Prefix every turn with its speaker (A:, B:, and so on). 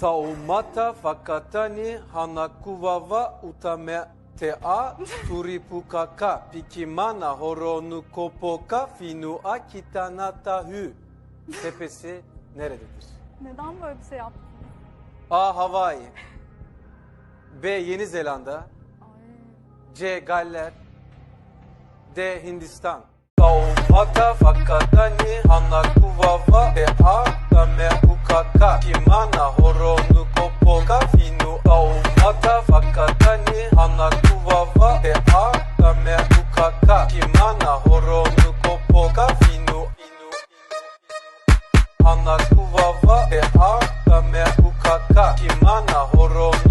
A: Taumata fakatani hanakuwawa utametea turipukaka pikimana horonukopoka finua kitanatahü. Tepesi nerededir?
B: Neden böyle bir şey yaptın?
A: A. Hawaii B. Yeni Zelanda. C. Galler D. Hindistan Taumata fakatani Anahoronu kopo kafinu au. Mata fakatani anakuvava te akame ukaka kimanahoronu kopo kafinu anakuvava te akame ukaka kimanahoronu